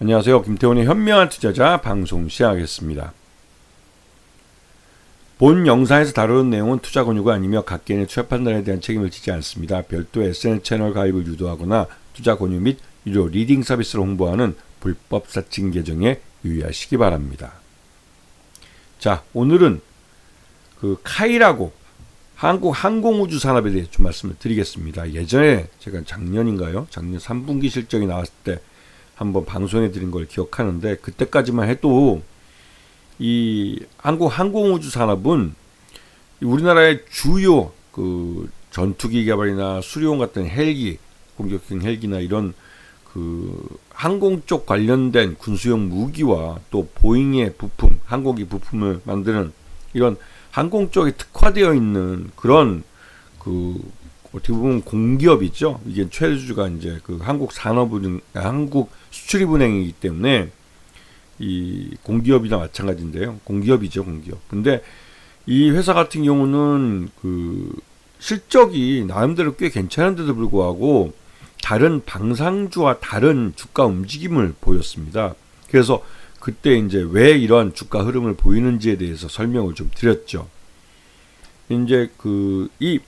안녕하세요. 김태훈의 현명한 투자자 방송 시작하겠습니다. 본 영상에서 다루는 내용은 투자 권유가 아니며 각 개인의 투자 판단에 대한 책임을 지지 않습니다. 별도 SNS 채널 가입을 유도하거나 투자 권유 및 유료 리딩 서비스를 홍보하는 불법 사칭 계정에 유의하시기 바랍니다. 자, 오늘은 그 카이라고 한국 항공우주 산업에 대해 좀 말씀을 드리겠습니다. 예전에 제가 작년인가요? 작년 3분기 실적이 나왔을 때 한번 방송해 드린 걸 기억하는데 그때까지만 해도 이 한국 항공우주 산업은 우리나라의 주요 그 전투기 개발이나 수리용 같은 헬기 공격형 헬기나 이런 그 항공 쪽 관련된 군수용 무기와 또 보잉의 부품 항공기 부품을 만드는 이런 항공 쪽에 특화되어 있는 그런 그 어떻게 보면 공기업이죠. 이게 최주주가 이제 그 한국 산업은 한국 수출입은행이기 때문에 이 공기업이나 마찬가지인데요. 공기업이죠, 공기업. 근데 이 회사 같은 경우는 그 실적이 나름대로 꽤 괜찮은데도 불구하고 다른 방상주와 다른 주가 움직임을 보였습니다. 그래서 그때 이제 왜 이런 주가 흐름을 보이는지에 대해서 설명을 좀 드렸죠. 이제 그 이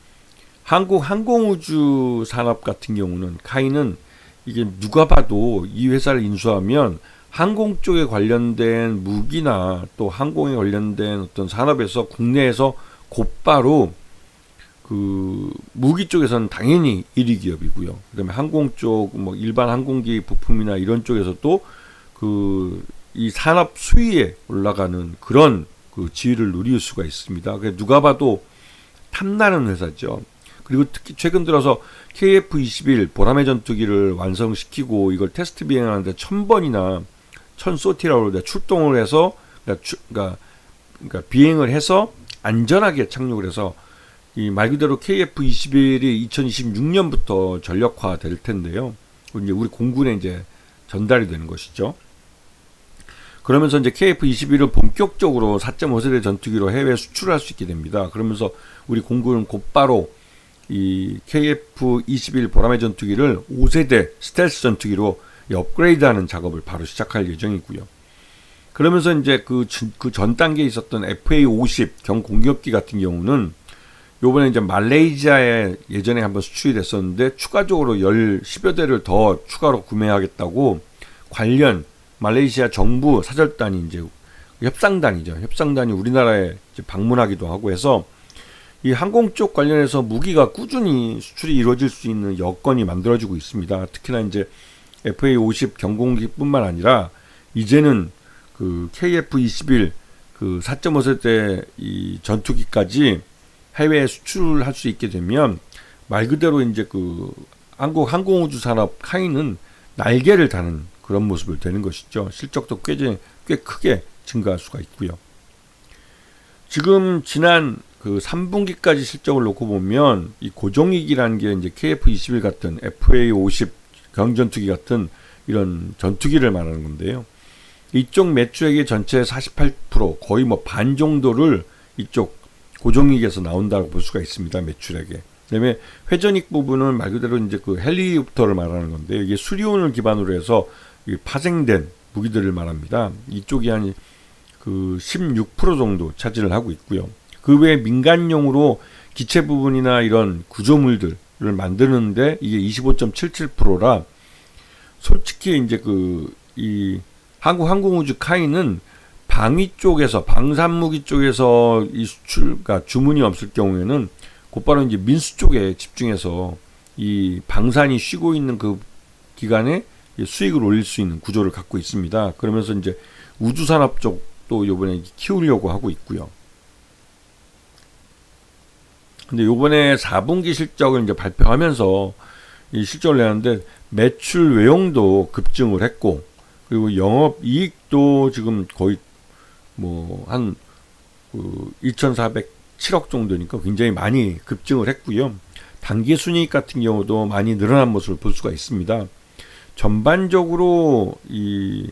한국 항공우주 산업 같은 경우는 카이는 이게 누가 봐도 이 회사를 인수하면 항공 쪽에 관련된 무기나 또 항공에 관련된 어떤 산업에서 국내에서 곧바로 그 무기 쪽에서는 당연히 1위 기업이고요. 그다음에 항공 쪽 뭐 일반 항공기 부품이나 이런 쪽에서도 그 이 산업 수위에 올라가는 그런 그 지위를 누릴 수가 있습니다. 그 누가 봐도 탐나는 회사죠. 그리고 특히 최근 들어서 KF-21 보라매 전투기를 완성시키고 이걸 테스트 비행하는데 천 번이나 천 소티라고 출동을 해서 그러니까, 주, 그러니까, 그러니까 비행을 해서 안전하게 착륙을 해서 이 말 그대로 KF-21이 2026년부터 전력화 될 텐데요. 이제 우리 공군에 이제 전달이 되는 것이죠. 그러면서 이제 KF-21을 본격적으로 4.5세대 전투기로 해외 수출할 수 있게 됩니다. 그러면서 우리 공군은 곧바로 이 KF-21 보라매 전투기를 5세대 스텔스 전투기로 업그레이드하는 작업을 바로 시작할 예정이고요. 그러면서 이제 그, 그전 단계에 있었던 FA-50 경공격기 같은 경우는 요번에 이제 말레이시아에 예전에 한번 수출이 됐었는데 추가적으로 열 10여 대를 더 추가로 구매하겠다고 관련 말레이시아 정부 사절단이 이제 협상단이죠. 협상단이 우리나라에 방문하기도 하고 해서 이 항공 쪽 관련해서 무기가 꾸준히 수출이 이루어질 수 있는 여건이 만들어지고 있습니다. 특히나 이제 FA50 경공기뿐만 아니라 이제는 그 KF21 그 4.5세대 이 전투기까지 해외에 수출할 수 있게 되면 말 그대로 이제 그 한국 항공우주 산업 카이는 날개를 다는 그런 모습을 되는 것이죠. 실적도 꽤, 꽤 크게 증가할 수가 있고요. 지금 지난 그 3분기까지 실적을 놓고 보면 이 고종익이라는 게 이제 KF21 같은 FA50 경전투기 같은 이런 전투기를 말하는 건데요. 이쪽 매출액의 전체 48% 거의 뭐 반 정도를 이쪽 고종익에서 나온다고 볼 수가 있습니다. 매출액에. 그다음에 회전익 부분은 말 그대로 이제 그 헬리콥터를 말하는 건데 이게 수리온을 기반으로 해서 파생된 무기들을 말합니다. 이쪽이 한 그 16% 정도 차지를 하고 있고요. 그 외에 민간용으로 기체 부분이나 이런 구조물들을 만드는데 이게 25.77%라 솔직히 이제 그 이 한국 항공우주 카이는 방위 쪽에서 방산무기 쪽에서 이 수출가 주문이 없을 경우에는 곧바로 이제 민수 쪽에 집중해서 이 방산이 쉬고 있는 그 기간에 수익을 올릴 수 있는 구조를 갖고 있습니다. 그러면서 이제 우주산업 쪽도 이번에 키우려고 하고 있고요. 근데 요번에 4분기 실적을 이제 발표하면서 이 실적을 내는데 매출 외용도 급증을 했고 그리고 영업 이익도 지금 거의 뭐한 그 2,407억 정도니까 굉장히 많이 급증을 했고요. 단기 순이익 같은 경우도 많이 늘어난 모습을 볼 수가 있습니다. 전반적으로 이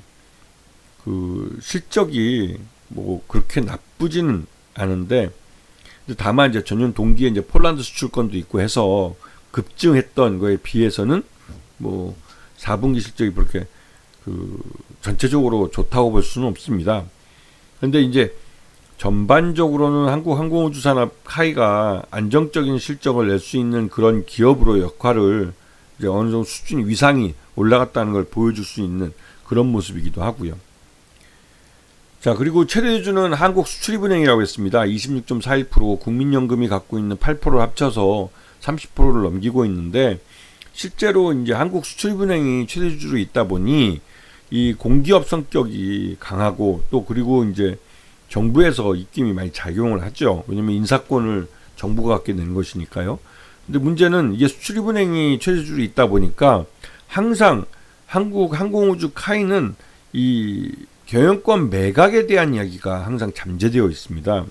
그 실적이 뭐 그렇게 나쁘지는 않은데 다만 이제 전년 동기에 이제 폴란드 수출권도 있고 해서 급증했던 거에 비해서는 뭐 4분기 실적이 그렇게 그 전체적으로 좋다고 볼 수는 없습니다. 근데 이제 전반적으로는 한국 항공우주 산업 카이가 안정적인 실적을 낼 수 있는 그런 기업으로 역할을 이제 어느 정도 수준 위상이 올라갔다는 걸 보여줄 수 있는 그런 모습이기도 하고요. 자, 그리고 최대주는 한국 수출입은행이라고 했습니다. 26.41% 국민연금이 갖고 있는 8%를 합쳐서 30%를 넘기고 있는데 실제로 이제 한국 수출입은행이 최대주로 있다 보니 이 공기업 성격이 강하고 또 그리고 이제 정부에서 입김이 많이 작용을 하죠. 왜냐면 인사권을 정부가 갖게 되는 것이니까요. 근데 문제는 이게 수출입은행이 최대주로 있다 보니까 항상 한국 항공우주 카이는 이 경영권 매각에 대한 이야기가 항상 잠재되어 있습니다.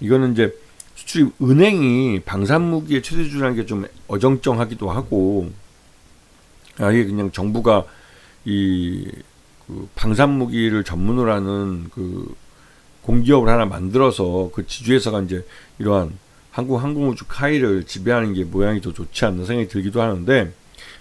이거는 이제 수출입 은행이 방산무기의 최대주라는 게 좀 어정쩡하기도 하고 아예 그냥 정부가 이 그 방산무기를 전문으로 하는 그 공기업을 하나 만들어서 그 지주회사가 이제 이러한 한국 항공우주 카이를 지배하는 게 모양이 더 좋지 않나 생각이 들기도 하는데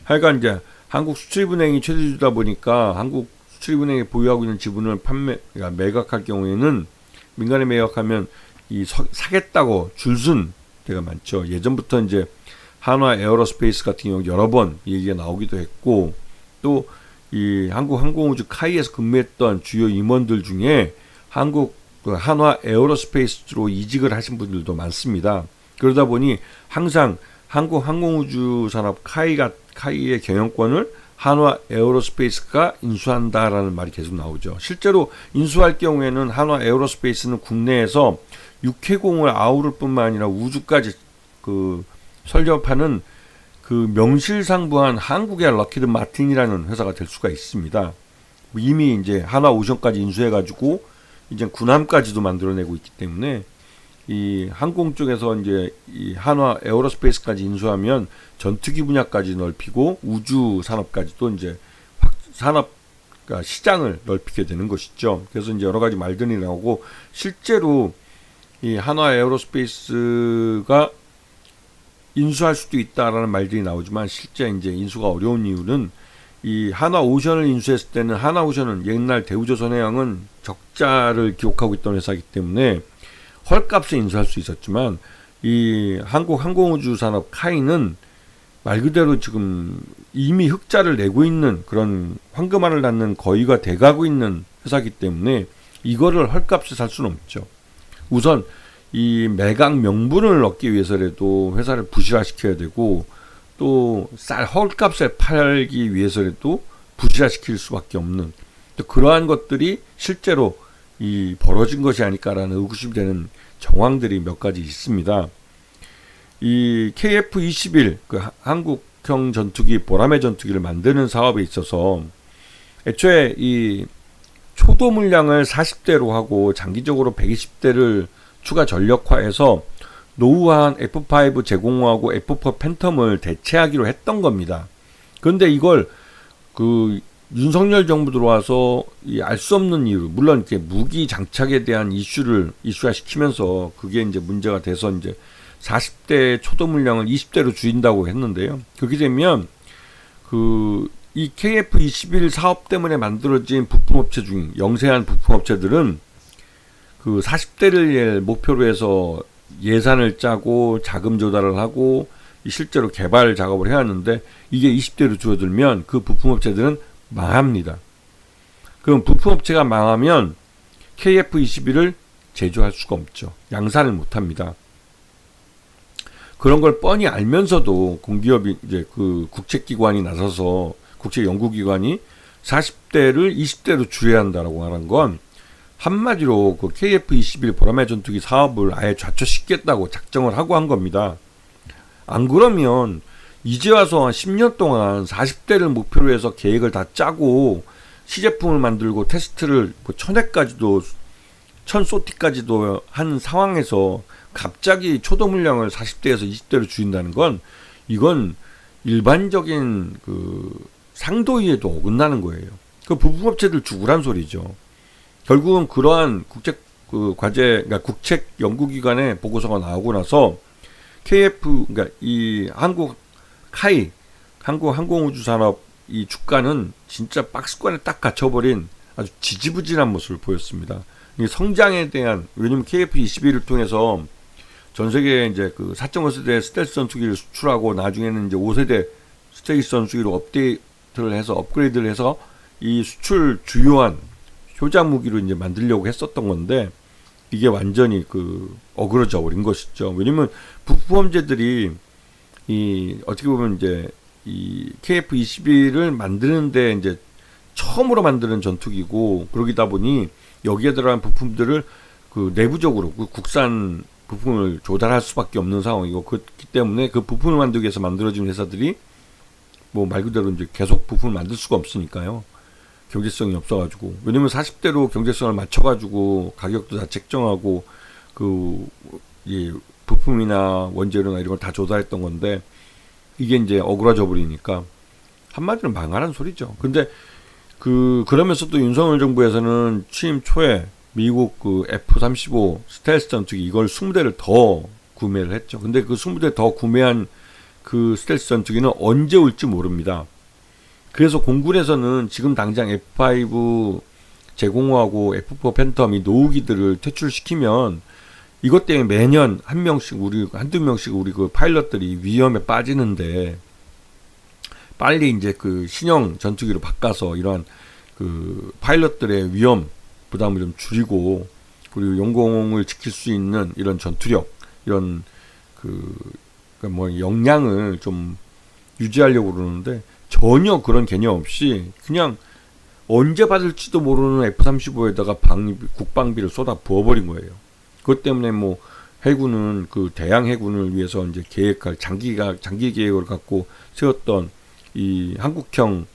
하여간 이제 한국 수출입은행이 최대주다 보니까 한국 수출입은행이 보유하고 있는 지분을 판매 그러니까 매각할 경우에는 민간에 매각하면 이 서, 사겠다고 줄순 때가 많죠. 예전부터 이제 한화 에어로스페이스 같은 경우 여러 번 얘기가 나오기도 했고 또 이 한국 항공우주 카이에서 근무했던 주요 임원들 중에 한국 그 한화 에어로스페이스로 이직을 하신 분들도 많습니다. 그러다 보니 항상 한국 항공우주 산업 카이가 카이의 경영권을 한화 에어로스페이스가 인수한다라는 말이 계속 나오죠. 실제로 인수할 경우에는 한화 에어로스페이스는 국내에서 육해공을 아우를 뿐만 아니라 우주까지 그 설립하는 그 명실상부한 한국의 럭키드 마틴이라는 회사가 될 수가 있습니다. 이미 이제 한화 오션까지 인수해가지고 이제 군함까지도 만들어내고 있기 때문에 이 항공 쪽에서 이제 이 한화 에어로스페이스까지 인수하면 전투기 분야까지 넓히고 우주 산업까지도 이제 산업 그러니까 시장을 넓히게 되는 것이죠. 그래서 이제 여러 가지 말들이 나오고 실제로 이 한화 에어로스페이스가 인수할 수도 있다라는 말들이 나오지만 실제 이제 인수가 어려운 이유는 이 한화 오션을 인수했을 때는 한화 오션은 옛날 대우조선해양은 적자를 기록하고 있던 회사이기 때문에 헐값에 인수할 수 있었지만 이 한국 항공우주 산업 카이는 말 그대로 지금 이미 흑자를 내고 있는 그런 황금알을 낳는 거의가 돼가고 있는 회사기 때문에 이거를 헐값에 살 수는 없죠. 우선 이 매각 명분을 얻기 위해서라도 회사를 부실화시켜야 되고 또 쌀 헐값에 팔기 위해서라도 부실화시킬 수밖에 없는 그러한 것들이 실제로 이 벌어진 것이 아닐까라는 의구심이 되는 정황들이 몇 가지 있습니다. 이 KF-21 그 한국형 전투기 보라매 전투기를 만드는 사업에 있어서 애초에 이 초도 물량을 40대로 하고 장기적으로 120대를 추가 전력화해서 노후한 F5 제공하고 F4 팬텀을 대체하기로 했던 겁니다. 그런데 이걸 그 윤석열 정부 들어와서 알 수 없는 이유, 물론 이렇게 무기 장착에 대한 이슈를 이슈화 시키면서 그게 이제 문제가 돼서 이제 40대 초도 물량을 20대로 줄인다고 했는데요. 그렇게 되면 그 이 KF21 사업 때문에 만들어진 부품업체 중 영세한 부품업체들은 그 40대를 목표로 해서 예산을 짜고 자금 조달을 하고 실제로 개발 작업을 해야 하는데 이게 20대로 줄어들면 그 부품업체들은 망합니다. 그럼 부품업체가 망하면 KF21을 제조할 수가 없죠. 양산을 못 합니다. 그런 걸 뻔히 알면서도 공기업이 이제 그 국책기관이 나서서 국책연구기관이 40대를 20대로 줄여야 한다라고 하는 건 한마디로 그 KF21 보라매 전투기 사업을 아예 좌초시키겠다고 작정을 하고 한 겁니다. 안 그러면 이제 와서 한 10년 동안 40대를 목표로 해서 계획을 다 짜고 시제품을 만들고 테스트를 뭐 천회까지도 천 소티까지도 한 상황에서 갑자기 초도 물량을 40대에서 20대로 줄인다는 건 이건 일반적인 그 상도위에도 어긋나는 거예요. 그 부품업체들 죽으란 소리죠. 결국은 그러한 국책 그 과제 그러니까 국책 연구기관의 보고서가 나오고 나서 KF 그러니까 이 한국 카이 한국 항공우주산업 이 주가는 진짜 박스권에 딱 갇혀버린 아주 지지부진한 모습을 보였습니다. 이 성장에 대한 왜냐면 KF21을 통해서 전 세계에 이제 그 4.5세대 스텔스 전투기를 수출하고 나중에는 이제 5세대 스텔스 전투기로 업데이트를 해서 업그레이드를 해서 이 수출 주요한 효자 무기로 이제 만들려고 했었던 건데 이게 완전히 그 어그러져 버린 것이죠. 왜냐면 부품범죄들이 이 어떻게 보면 이제 이 KF-21을 만드는데 이제 처음으로 만드는 전투기고 그러기다 보니 여기에 들어간 부품들을 그 내부적으로 그 국산 부품을 조달할 수밖에 없는 상황이고 그렇기 때문에 그 부품을 만들기 위해서 만들어진 회사들이 뭐 말 그대로 이제 계속 부품을 만들 수가 없으니까요. 경제성이 없어가지고 왜냐면 40대로 경제성을 맞춰가지고 가격도 다 책정하고 그이 부품이나 원재료나 이런 걸 다 조달했던 건데 이게 이제 어그러져 버리니까 한마디로 망하는 소리죠. 근데 그 그러면서도 윤석열 정부에서는 취임 초에 미국 그 F-35 스텔스 전투기 이걸 20대를 더 구매를 했죠. 근데 그 20대 더 구매한 그 스텔스 전투기는 언제 올지 모릅니다. 그래서 공군에서는 지금 당장 F5 제공하고 F4 팬텀 이 노후기들을 퇴출시키면 이것 때문에 매년 한 명씩 우리 한두 명씩 우리 그 파일럿들이 위험에 빠지는데 빨리 이제 그 신형 전투기로 바꿔서 이러한 그 파일럿들의 위험 부담을 좀 줄이고 그리고 용공을 지킬 수 있는 이런 전투력 이런 그뭐 역량을 좀 유지하려고 그러는데 전혀 그런 개념 없이 그냥 언제 받을지도 모르는 F-35에다가 방비, 국방비를 쏟아 부어버린 거예요. 그것 때문에 뭐 해군은 그 대양 해군을 위해서 이제 계획할 장기가 장기 계획을 갖고 세웠던 이 한국형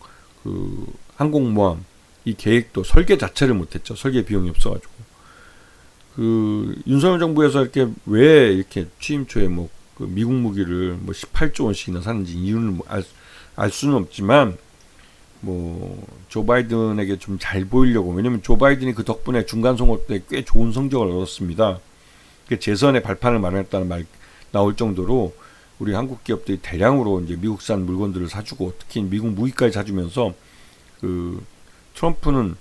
그 항공모함 이 계획도 설계 자체를 못했죠. 설계 비용이 없어가지고 그 윤석열 정부에서 이렇게 왜 이렇게 취임 초에 뭐 그 미국 무기를 뭐 18조 원씩이나 사는지 이유는 뭐 알, 알 수는 없지만 뭐조 바이든에게 좀 잘 보이려고 왜냐면 조 바이든이 그 덕분에 중간 선거 때 꽤 좋은 성적을 얻었습니다. 그 재선의 발판을 마련했다는 말 나올 정도로 우리 한국 기업들이 대량으로 이제 미국산 물건들을 사주고 특히 미국 무기까지 사주면서 그 트럼프는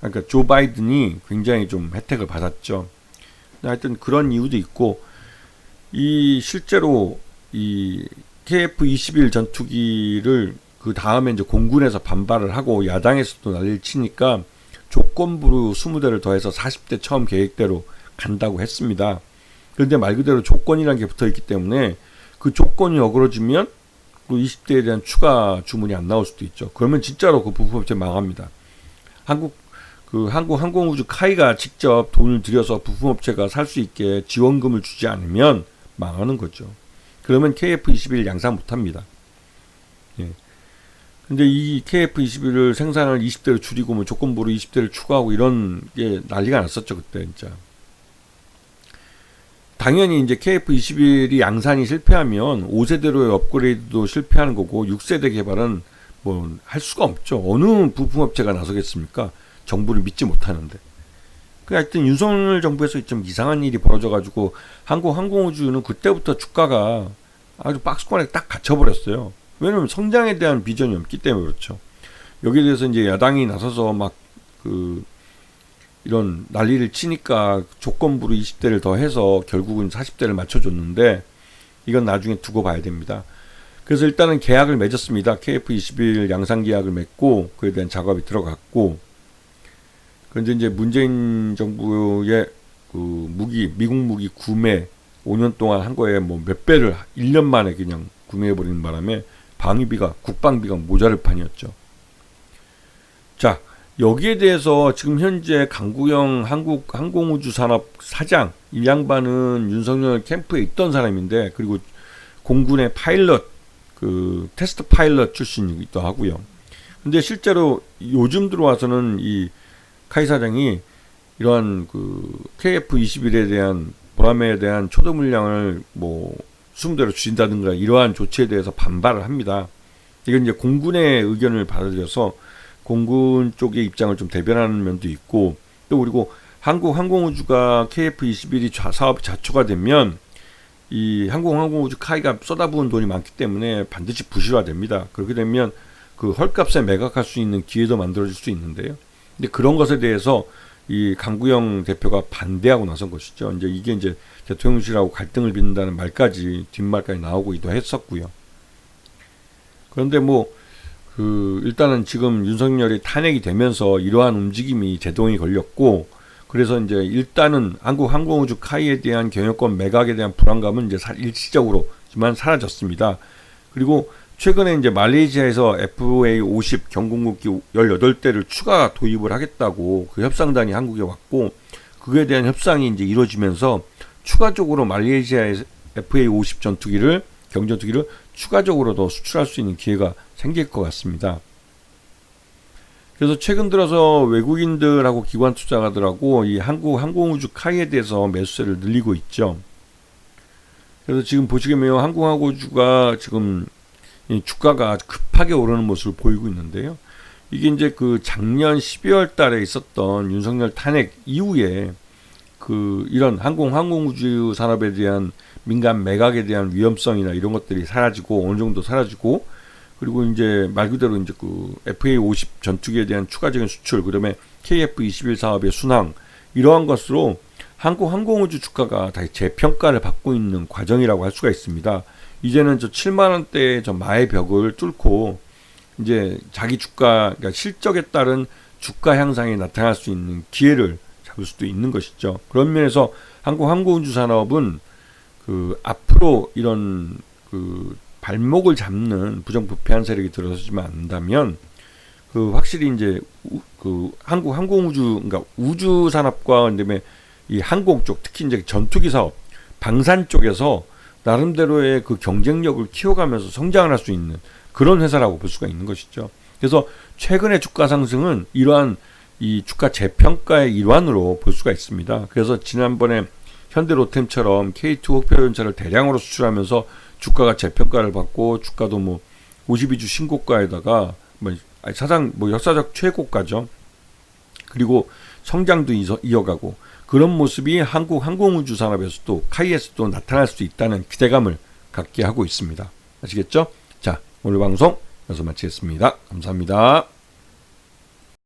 그러니까 조 바이든이 굉장히 좀 혜택을 받았죠. 하여튼 그런 이유도 있고 이 실제로 이 KF-21 전투기를 그 다음에 이제 공군에서 반발을 하고 야당에서도 난리를 치니까 조건부로 20대를 더해서 40대 처음 계획대로 간다고 했습니다. 그런데 말 그대로 조건이라는 게 붙어 있기 때문에 그 조건이 어그러지면 그 20대에 대한 추가 주문이 안 나올 수도 있죠. 그러면 진짜로 그 부품업체 망합니다. 한국 그 한국 항공우주 카이가 직접 돈을 들여서 부품업체가 살 수 있게 지원금을 주지 않으면 망하는 거죠. 그러면 KF-21 양산 못합니다. 예. 근데 이 KF-21을 생산을 20대로 줄이고 뭐 조건부로 20대를 추가하고 이런 게 난리가 났었죠 그때 진짜. 당연히 이제 KF-21이 양산이 실패하면 5세대로의 업그레이드도 실패하는 거고 6세대 개발은 뭐 할 수가 없죠. 어느 부품업체가 나서겠습니까? 정부를 믿지 못하는데. 그 하여튼 윤석열 정부에서 좀 이상한 일이 벌어져 가지고 한국 항공우주는 그때부터 주가가 아주 박스권에 딱 갇혀 버렸어요. 왜냐면 성장에 대한 비전이 없기 때문에 그렇죠. 여기에 대해서 이제 야당이 나서서 막 그 이런 난리를 치니까 조건부로 20대를 더 해서 결국은 40대를 맞춰줬는데 이건 나중에 두고 봐야 됩니다. 그래서 일단은 계약을 맺었습니다. KF21 양산 계약을 맺고 그에 대한 작업이 들어갔고 그런데 이제 문재인 정부의 그 무기 미국 무기 구매 5년 동안 한 거에 뭐 몇 배를 1년 만에 그냥 구매해 버리는 바람에 방위비가 국방비가 모자를 판이었죠. 자 여기에 대해서 지금 현재 강구영 한국 항공우주 산업 사장 이 양반은 윤석열 캠프에 있던 사람인데 그리고 공군의 파일럿 그 테스트 파일럿 출신이기도 하고요. 근데 실제로 요즘 들어와서는 이 카이 사장이 이러한 그 KF21에 대한 보라매에 대한 초도 물량을 뭐 수음대로 주신다든가 이러한 조치에 대해서 반발을 합니다. 이건 이제 공군의 의견을 받아들여서 공군 쪽의 입장을 좀 대변하는 면도 있고 또 그리고 한국 항공우주가 KF21이 좌, 사업이 자초가 되면 이 항공 항공우주 카이가 쏟아부은 돈이 많기 때문에 반드시 부실화됩니다. 그렇게 되면 그 헐값에 매각할 수 있는 기회도 만들어질 수 있는데요. 근데 그런 것에 대해서 이 강구영 대표가 반대하고 나선 것이죠. 이제 이게 이제 대통령실하고 갈등을 빚는다는 말까지 뒷말까지 나오고도 했었고요. 그런데 뭐 그 일단은 지금 윤석열이 탄핵이 되면서 이러한 움직임이 제동이 걸렸고 그래서 이제 일단은 한국 항공우주 카이에 대한 경영권 매각에 대한 불안감은 이제 사- 일시적으로지만 사라졌습니다. 그리고 최근에 이제 말레이시아에서 FA 50 경공국기 18대를 추가 도입을 하겠다고 그 협상단이 한국에 왔고 그에 대한 협상이 이제 이루어지면서 추가적으로 말레이시아에 FA 50 전투기를 경전투기를 추가적으로 더 수출할 수 있는 기회가 생길 것 같습니다. 그래서 최근 들어서 외국인들하고 기관 투자가들하고 이 한국 항공우주 카이에 대해서 매수세를 늘리고 있죠. 그래서 지금 보시면 항공항공우주가 지금 이 주가가 급하게 오르는 모습을 보이고 있는데요. 이게 이제 그 작년 12월 달에 있었던 윤석열 탄핵 이후에 그 이런 항공 항공우주 산업에 대한 민간 매각에 대한 위험성이나 이런 것들이 사라지고 어느 정도 사라지고 그리고 이제 말 그대로 이제 그 FA50 전투기에 대한 추가적인 수출 그다음에 KF21 사업의 순항 이러한 것으로 한국 항공우주 주가가 다시 재평가를 받고 있는 과정이라고 할 수가 있습니다. 이제는 저 7만 원대의 저 마의 벽을 뚫고 이제 자기 주가 그러니까 실적에 따른 주가 향상이 나타날 수 있는 기회를 잡을 수도 있는 것이죠. 그런 면에서 한국 항공우주 산업은 그 앞으로 이런 그 발목을 잡는 부정부패한 세력이 들어서지만 않는다면 그 확실히 이제 우, 그 한국 항공우주 그러니까 우주 산업과 그다음에 이 항공 쪽 특히 이제 전투기 사업 방산 쪽에서 나름대로의 그 경쟁력을 키워가면서 성장을 할 수 있는 그런 회사라고 볼 수가 있는 것이죠. 그래서 최근의 주가 상승은 이러한 이 주가 재평가의 일환으로 볼 수가 있습니다. 그래서 지난번에 현대로템처럼 K2 혹표전차를 대량으로 수출하면서 주가가 재평가를 받고 주가도 뭐 52주 신고가에다가 뭐 사상 뭐 역사적 최고가죠. 그리고 성장도 이어- 이어가고 그런 모습이 한국 항공우주 산업에서도 카이에서도 나타날 수 있다는 기대감을 갖게 하고 있습니다. 아시겠죠? 자, 오늘 방송 여기서 마치겠습니다. 감사합니다.